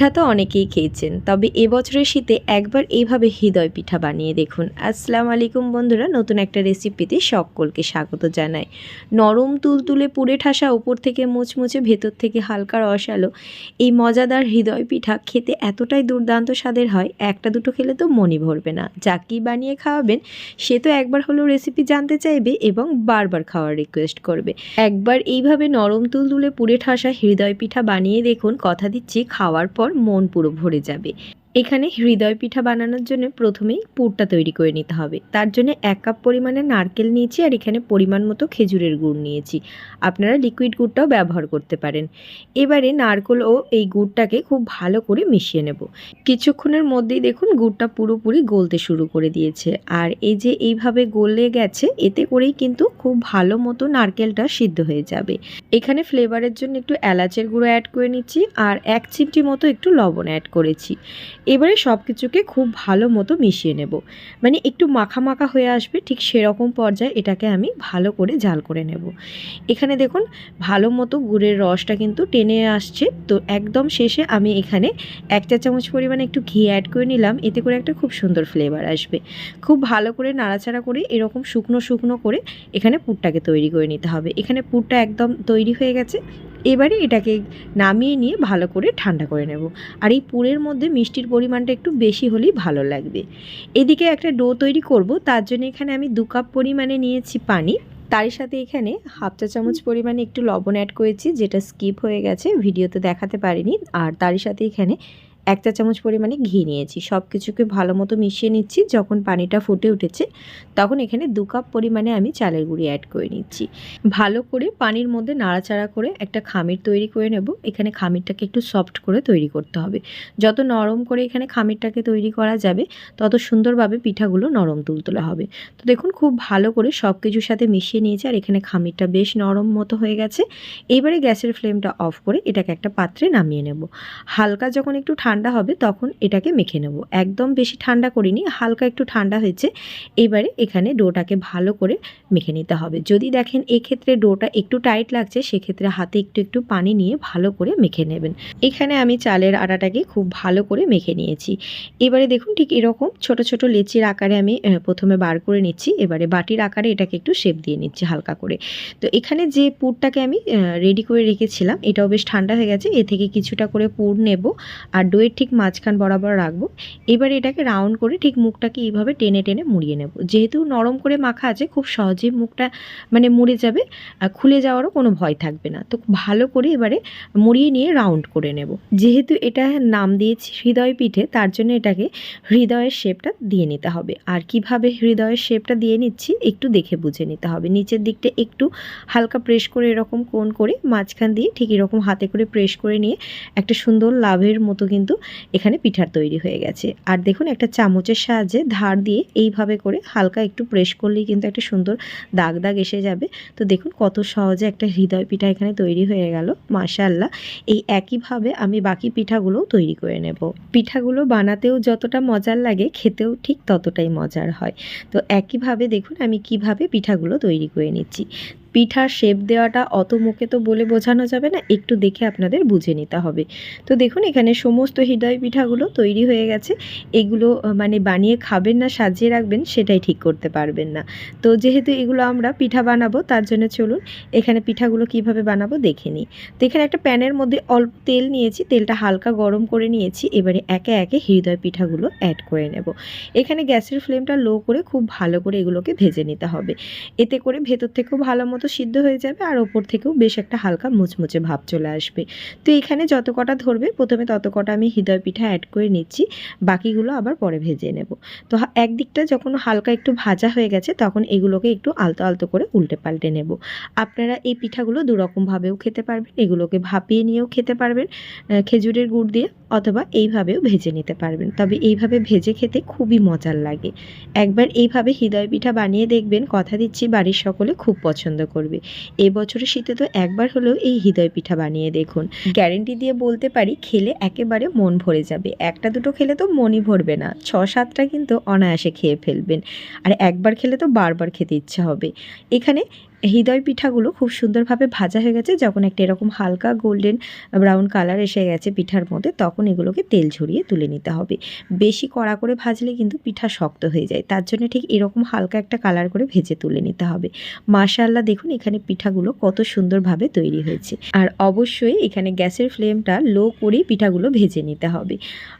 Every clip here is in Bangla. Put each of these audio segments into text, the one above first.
পিঠা তো অনেকেই খেয়েছেন, তবে এবছরের শীতে একবার এইভাবে হৃদয় পিঠা বানিয়ে দেখুন। আসসালাম আলাইকুম বন্ধুরা, নতুন একটা রেসিপিতে সকলকে স্বাগত জানাই। নরম তুলতুলে পুড়ে ঠাসা উপর থেকে মুচমুচে ভেতর থেকে হালকা রসালো এই মজাদার হৃদয় পিঠা খেতে এতটাই দুর্দান্ত স্বাদের হয়, একটা দুটো খেলে তো মনই ভরবে না। যাকেই বানিয়ে খাওয়াবেন, সে তো একবার হলেও রেসিপি জানতে চাইবে এবং বারবার খাওয়ার রিকোয়েস্ট করবে। একবার এইভাবে নরম তুলতুলে পুড়ে ঠাসা হৃদয় পিঠা বানিয়ে দেখুন, কথা দিচ্ছি খাওয়ার পর। মন পুরো ভরে যাবে। এখানে হৃদয় পিঠা বানানোর জন্য প্রথমেই পুরটা তৈরি করে নিতে হবে। তার জন্য এক কাপ পরিমাণে নারকেল নিয়েছি আর এখানে পরিমাণ মতো খেজুরের গুড় নিয়েছি। আপনারা লিকুইড গুড়টাও ব্যবহার করতে পারেন। এবারে নারকেল ও এই গুড়টাকে খুব ভালো করে মিশিয়ে নেব। কিছুক্ষণের মধ্যেই দেখুন গুড়টা পুরোপুরি গলতে শুরু করে দিয়েছে। আর এই যে এইভাবে গলে গেছে, এতে করেই কিন্তু খুব ভালো মতো নারকেলটা সিদ্ধ হয়ে যাবে। এখানে ফ্লেভারের জন্য একটু এলাচের গুঁড়ো অ্যাড করে নিচ্ছি আর এক চিমটি মতো একটু লবণ অ্যাড করেছি। এবারে সব কিছুকে খুব ভালো মতো মিশিয়ে নেব। মানে একটু মাখা মাখা হয়ে আসবে, ঠিক সেরকম পর্যায়ে এটাকে আমি ভালো করে জাল করে নেব। এখানে দেখুন, ভালো মতো গুড়ের রসটা কিন্তু টেনে আসছে। তো একদম শেষে আমি এখানে এক চা চামচ পরিমাণে একটু ঘি অ্যাড করে নিলাম, এতে করে একটা খুব সুন্দর ফ্লেভার আসবে। খুব ভালো করে নাড়াচাড়া করে এরকম শুকনো শুকনো করে এখানে পুরটাকে তৈরি করে নিতে হবে। এখানে পুরটা একদম তৈরি হয়ে গেছে। এবারে এটাকে নামিয়ে নিয়ে ভালো করে ঠান্ডা করে নেব। আর এই পুরের মধ্যে মিষ্টির পরিমাণটা একটু বেশি হলেই ভালো লাগবে। এদিকে একটা ডো তৈরি করব, তার জন্য এখানে আমি দু কাপ পরিমাণে নিয়েছি পানি। তার সাথে এখানে হাফ চা চামচ পরিমাণে একটু লবণ অ্যাড করেছি, যেটা স্কিপ হয়ে গেছে, ভিডিওতে দেখাতে পারিনি। আর তার সাথে এখানে এক চা চামচ পরিমাণে ঘি নিয়েছি। সব কিছুকে ভালো মতো মিশিয়ে নিচ্ছি। যখন পানিটা ফুটে উঠেছে, তখন এখানে দু কাপ পরিমাণে আমি চালের গুঁড়ি অ্যাড করে নিচ্ছি। ভালো করে পানির মধ্যে নাড়াচাড়া করে একটা খামির তৈরি করে নেব। এখানে খামিরটাকে একটু সফট করে তৈরি করতে হবে। যত নরম করে এখানে খামিরটাকে তৈরি করা যাবে, তত সুন্দরভাবে পিঠাগুলো নরম তুলতুলে হবে। তো দেখুন, খুব ভালো করে সব কিছুর সাথে মিশিয়ে নিয়েছি আর এখানে খামিরটা বেশ নরম মতো হয়ে গেছে। এবারে গ্যাসের ফ্লেমটা অফ করে এটাকে একটা পাত্রে নামিয়ে নেব। হালকা যখন একটু ঠান্ডা হবে, তখন এটাকে মেখে নেব। একদম বেশি ঠান্ডা করিনি, হালকা একটু ঠান্ডা হয়েছে। এবারে এখানে ডোটাকে ভালো করে মেখে নিতে হবে। যদি দেখেন এক্ষেত্রে ডোটা একটু টাইট লাগছে, সেক্ষেত্রে হাতে একটু একটু পানি নিয়ে ভালো করে মেখে নেবেন। এখানে আমি চালের আটাটাকে খুব ভালো করে মেখে নিয়েছি। এবারে দেখুন ঠিক এরকম ছোট ছোট লেচির আকারে আমি প্রথমে বার করে নিচ্ছি। এবারে বাটির আকারে এটাকে একটু শেপ দিয়ে নিচ্ছি হালকা করে। তো এখানে যে পুরটাকে আমি রেডি করে রেখেছিলাম, এটাও বেশ ঠান্ডা হয়ে গেছে। এ থেকে কিছুটা করে পুর নেব। আর ডোয়ের ঠিক মাঝখান বরাবর রাখব। এবারে এটাকে রাউন্ড করে ঠিক মুখটাকে এইভাবে টেনে টেনে মুড়িয়ে নেব। যেহেতু নরম করে মাখা আছে, খুব সহজেই মুখটা মানে মুড়ে যাবে, আর খুলে যাওয়ারও কোনো ভয় থাকবে না। তো ভালো করে এবারে মুড়িয়ে নিয়ে রাউন্ড করে নেব। যেহেতু এটা নাম দিয়েছি হৃদয় পিঠে, তার জন্য এটাকে হৃদয়ের শেপটা দিয়ে নিতে হবে। আর কীভাবে হৃদয়ের শেপটা দিয়ে নিচ্ছি একটু দেখে বুঝে নিতে হবে। নিচের দিকটা একটু হালকা প্রেস করে এরকম কোণ করে, মাঝখান দিয়ে ঠিক এরকম হাতে করে প্রেস করে নিয়ে একটা সুন্দর লাভের মতো কিন্তু এখানে পিঠার তৈরি হয়ে গেছে। আর দেখুন, একটা চামচের সাহায্যে ধার দিয়ে এইভাবে করে হালকা একটু প্রেস করলেই কিন্তু একটা সুন্দর দাগ দাগ এসে যাবে। তো দেখুন, কত সহজে একটা হৃদয় পিঠা এখানে তৈরি হয়ে গেল। মাশাল্লাহ এই একইভাবে আমি বাকি পিঠাগুলোও তৈরি করে নেব। পিঠাগুলো বানাতেও যতটা মজার লাগে, খেতেও ঠিক ততটাই মজার হয়। তো একইভাবে দেখুন, আমি কীভাবে পিঠাগুলো তৈরি করে নিচ্ছি। পিঠার শেপ দেওয়াটা অত মুখে তো বলে বোঝানো যাবে না, একটু দেখে আপনাদের বুঝে নিতে হবে। তো দেখুন, এখানে সমস্ত হৃদয় পিঠাগুলো তৈরি হয়ে গেছে। এগুলো মানে বানিয়ে খাবেন না, সাজিয়ে রাখবেন, সেটাই ঠিক করতে পারবেন না। তো যেহেতু এগুলো আমরা পিঠা বানাবো, তার জন্য চলুন, এখানে পিঠাগুলো কীভাবে বানাবো দেখে নিই। তো এখানে একটা প্যানের মধ্যে অল্প তেল নিয়েছি, তেলটা হালকা গরম করে নিয়েছি, এবারে একে একে হৃদয় পিঠাগুলো অ্যাড করে নেব। এখানে গ্যাসের ফ্লেমটা লো করে খুব ভালো করে এগুলোকে ভেজে নিতে হবে। এতে করে ভেতর থেকেও ভালো মতো সিদ্ধ হয়ে যাবে আর ওপর থেকেও বেশ একটা হালকা মুচমুচে ভাব চলে আসবে। তো এখানে যত কটা ধরবে, প্রথমে তত কটা আমি হৃদয় পিঠা অ্যাড করে নিচ্ছি, বাকিগুলো আবার পরে ভেজে নেব। তো একদিকটা যখন হালকা একটু ভাজা হয়ে গেছে, তখন এগুলোকে একটু আলতো আলতো করে উল্টে পাল্টে নেব। আপনারা এই পিঠাগুলো দুরকমভাবেও খেতে পারবেন, এগুলোকে ভাপিয়ে নিয়েও খেতে পারবেন খেজুরের গুড় দিয়ে অথবা এইভাবেও ভেজে নিতে পারবেন। তবে এইভাবে ভেজে খেতে খুবই মজার লাগে। একবার এইভাবে হৃদয় পিঠা বানিয়ে দেখবেন, কথা দিচ্ছি বাড়ির সকলে, খুব পছন্দ করবে। এবছরের বছরের শীতে তো একবার হলেও এই হৃদয় পিঠা বানিয়ে দেখুন। গ্যারেন্টি দিয়ে বলতে পারি, খেলে একেবারে মন ভরে যাবে। একটা দুটো খেলে তো মনই ভরবে না। ছ সাতটা কিন্তু অনায়াসে খেয়ে ফেলবেন। আর একবার খেলে তো বারবার খেতে ইচ্ছা হবে। এখানে হৃদয় পিঠাগুলো খুব সুন্দরভাবে ভাজা হয়ে গেছে। যখন একটা এরকম হালকা গোল্ডেন ব্রাউন কালার এসে গেছে পিঠার মধ্যে, তখন এগুলোকে তেল ঝরিয়ে তুলে নিতে হবে। বেশি কড়া করে ভাজলে কিন্তু পিঠা শক্ত হয়ে যায়। তার জন্য ঠিক এরকম হালকা একটা কালার করে ভেজে তুলে নিতে হবে। মাশাল্লাহ দেখুন এখানে পিঠাগুলো কত সুন্দরভাবে তৈরি হয়েছে। আর অবশ্যই এখানে গ্যাসের ফ্লেমটা লো করেই পিঠাগুলো ভেজে নিতে হবে।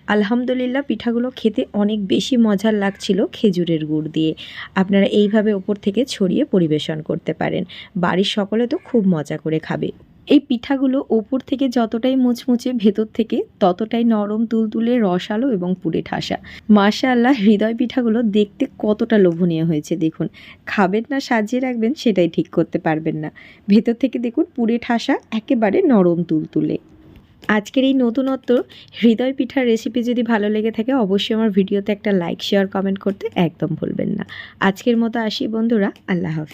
আলহামদুলিল্লাহ, পিঠাগুলো খেতে অনেক বেশি মজার লাগছিল খেজুরের গুড় দিয়ে। আপনারা এইভাবে ওপর থেকে ছড়িয়ে পরিবেশন করতে পারেন। বাড়ির সকলে তো খুব মজা করে খাবে। এই পিঠাগুলো ওপর থেকে যতটাই মুচমুচে ভেতর থেকে ততটাই নরম তুলতুলে রসালো এবং পুড়ে ঠাসা। মাশাআল্লাহ, হৃদয় পিঠাগুলো দেখতে কতটা লোভনীয় হয়েছে দেখুন। খাবেন না, সাজিয়ে রাখবেন, সেটাই ঠিক করতে পারবেন না। ভেতর থেকে দেখুন পুড়ে ঠাসা, একেবারে নরম তুলতুলে। আজকের এই নতুনত্ব হৃদয় পিঠার রেসিপি যদি ভালো লেগে থাকে, অবশ্যই আমার ভিডিওতে একটা লাইক শেয়ার কমেন্ট করতে একদম ভুলবেন না। আজকের মতো আসি বন্ধুরা, আল্লাহ হাফিজ।